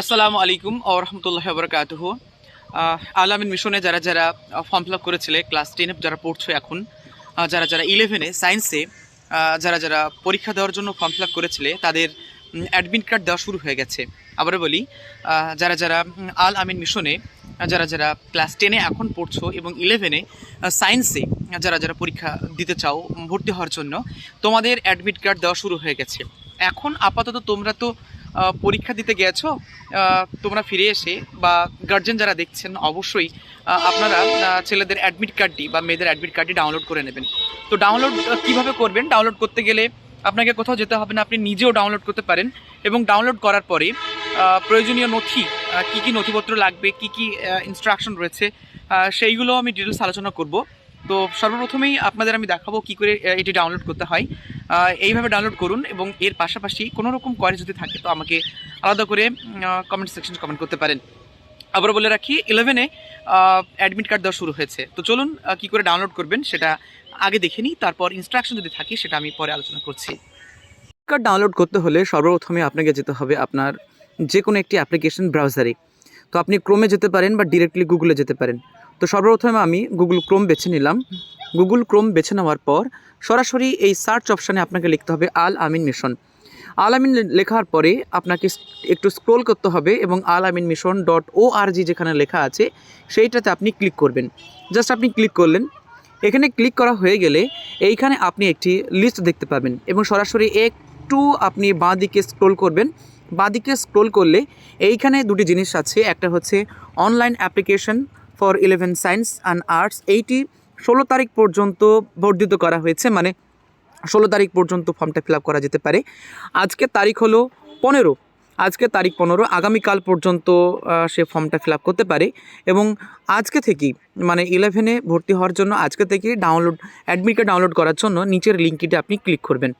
আসসালামু আলাইকুম ও রহমতুল্লাহ বরকাতহ। আলামিন মিশনে যারা যারা ফর্ম ফিল আপ করেছিলে ক্লাস টেনে যারা পড়ছো এখন যারা যারা ইলেভেনে সায়েন্সে যারা যারা পরীক্ষা দেওয়ার জন্য ফর্ম ফিল আপ করেছিলে, তাদের অ্যাডমিট কার্ড দেওয়া শুরু হয়ে গেছে। আবারও বলি যারা যারা আল আমিন মিশনে যারা যারা ক্লাস টেনে এখন পড়ছো এবং ইলেভেনে সায়েন্সে যারা যারা পরীক্ষা দিতে চাও ভর্তি হওয়ার জন্য, তোমাদের অ্যাডমিট কার্ড দেওয়া শুরু হয়ে গেছে। এখন আপাতত তোমরা তো পরীক্ষা দিতে গেছো তোমরা ফিরে এসে বা গার্জেন যারা দেখছেন, অবশ্যই আপনারা ছেলেদের অ্যাডমিট কার্ডটি বা মেয়েদের অ্যাডমিট কার্ডটি ডাউনলোড করে নেবেন। তো ডাউনলোড কীভাবে করবেন? ডাউনলোড করতে গেলে আপনাকে কোথাও যেতে হবে না, আপনি নিজেও ডাউনলোড করতে পারেন এবং ডাউনলোড করার পরে প্রয়োজনীয় নথি কী কী নথিপত্র লাগবে, কী কী ইনস্ট্রাকশন রয়েছে সেইগুলো আমি ডিটেলস আলোচনা করব। তো সর্বপ্রথমেই আপনাদের আমি দেখাবো কী করে এটি ডাউনলোড করতে হয়। এইভাবে ডাউনলোড করুন এবং এর পাশাপাশি কোনো রকম কোয়ারি যদি থাকে, তো আমাকে আলাদা করে কমেন্ট সেকশন কমেন্ট করতে পারেন। আবার বলে রাখি ইলেভেনে অ্যাডমিট কার্ড দেওয়া শুরু হয়েছে। তো চলুন কি করে ডাউনলোড করবেন সেটা আগে দেখে নিই, তারপর ইনস্ট্রাকশন যদি থাকে সেটা আমি পরে আলোচনা করছি। কার্ড ডাউনলোড করতে হলে সর্বপ্রথমে আপনাকে যেতে হবে আপনার যে কোনো একটি অ্যাপ্লিকেশন ব্রাউজারে তো আপনি ক্রোমে যেতে পারেন বা ডিরেক্টলি গুগলে যেতে পারেন। তো সর্বপ্রথমে আমি গুগল ক্রোম বেছে নিলাম। গুগল ক্রোম বেছে নেওয়ার পর সরাসরি এই সার্চ অপশানে আপনাকে লিখতে হবে আল আমিন মিশন। আল আমিন লেখার পরে আপনাকে একটু স্ক্রোল করতে হবে এবং আল আমিন মিশন ডট ও আর জি যেখানে লেখা আছে, সেইটাতে আপনি ক্লিক করবেন। জাস্ট আপনি ক্লিক করলেন। এখানে ক্লিক করা হয়ে গেলে এইখানে আপনি একটি লিস্ট দেখতে পাবেন এবং সরাসরি একটু আপনি বাঁ দিকে স্ক্রোল করবেন। বাঁ দিকে স্ক্রোল করলে এইখানে দুটি জিনিস আছে। একটা হচ্ছে online application for eleven science and arts এইটি ষোলো তারিখ পর্যন্ত বর্ধিত করা হয়েছে মানে ষোলো তারিখ পর্যন্ত ফর্মটা ফিল করা যেতে পারে। আজকে তারিখ হলো পনেরো। আজকে তারিখ পনেরো, আগামীকাল পর্যন্ত সে ফর্মটা ফিল করতে পারে এবং আজকে থেকেই মানে ইলেভেনে ভর্তি হওয়ার জন্য আজকে থেকে ডাউনলোড অ্যাডমিট কার্ড ডাউনলোড করার জন্য নিচের লিঙ্কটিতে আপনি ক্লিক করবেন।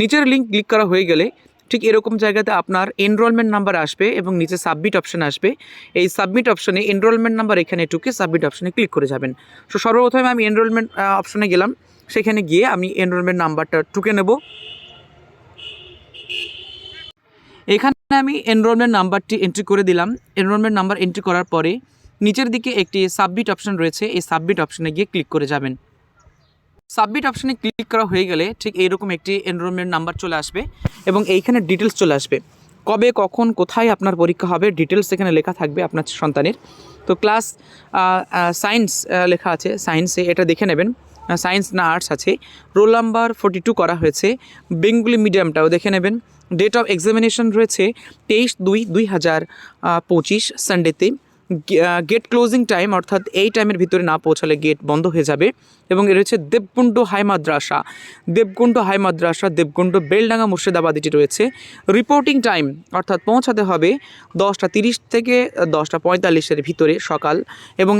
নিচের লিঙ্ক ক্লিক করা হয়ে গেলে ঠিক এরকম জায়গাতে আপনার এনরোলমেন্ট নাম্বার আসবে এবং নিচে সাবমিট অপশন আসবে। এই সাবমিট অপশনে এনরোলমেন্ট নাম্বার এখানে টুকে সাবমিট অপশনে ক্লিক করে যাবেন। তো সর্বপ্রথমে আমি এনরোলমেন্ট অপশনে গেলাম। সেখানে গিয়ে আমি এনরোলমেন্ট নাম্বারটা টুকে নেব। এখানে আমি এনরোলমেন্ট নাম্বারটি এন্ট্রি করে দিলাম। এনরোলমেন্ট নাম্বার এন্ট্রি করার পরে নিচের দিকে একটি সাবমিট অপশন রয়েছে। এই সাবমিট অপশনে গিয়ে ক্লিক করে যাবেন। সাবমিট অপশানে ক্লিক করা হয়ে গেলে ঠিক এইরকম একটি এনরোলমেন্ট নাম্বার চলে আসবে এবং এইখানে ডিটেলস চলে আসবে। কবে, কখন, কোথায় আপনার পরীক্ষা হবে ডিটেলস এখানে লেখা থাকবে আপনার সন্তানের। তো ক্লাস সায়েন্স লেখা আছে সায়েন্সে এটা দেখে নেবেন। সায়েন্স না আর্টস আছে। রোল নাম্বার ফোর্টি টু করা হয়েছে। বেঙ্গলি মিডিয়ামটাও দেখে নেবেন। ডেট অফ এক্সামিনেশন রয়েছে তেইশ দুই দুই হাজার পঁচিশ সানডেতে গেট ক্লোজিং টাইম অর্থাৎ এই টাইমের ভিতরে না পৌঁছালে গেট বন্ধ হয়ে যাবে। এবং এর রয়েছে দেবকুণ্ড হাই মাদ্রাসা। দেবকুণ্ড হাই মাদ্রাসা, দেবকুণ্ড বেলডাঙ্গা মুর্শিদাবাদ এটি রয়েছে। রিপোর্টিং টাইম অর্থাৎ পৌঁছাতে হবে দশটা তিরিশ থেকে দশটা পঁয়তাল্লিশের ভিতরে সকাল। এবং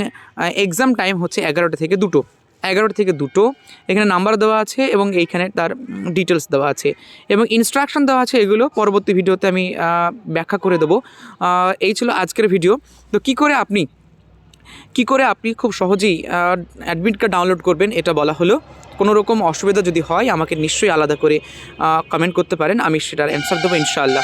এক্সাম টাইম হচ্ছে এগারোটা থেকে দুটো। এগারোটা থেকে দুটো। এখানে নাম্বার দেওয়া আছে এবং এইখানে তার ডিটেলস দেওয়া আছে। এবং ইনস্ট্রাকশন দেওয়া আছে এগুলো পরবর্তী ভিডিওতে আমি ব্যাখ্যা করে দেবো। এই ছিল আজকের ভিডিও তো কি করে আপনি, কি করে আপনি খুব সহজেই অ্যাডমিট কার্ড ডাউনলোড করবেন এটা বলা হলো। কোনো রকম অসুবিধা যদি হয় আমাকে নিশ্চয়ই আলাদা করে কমেন্ট করতে পারেন। আমি সেটার অ্যান্সার দেবো ইনশাআল্লাহ।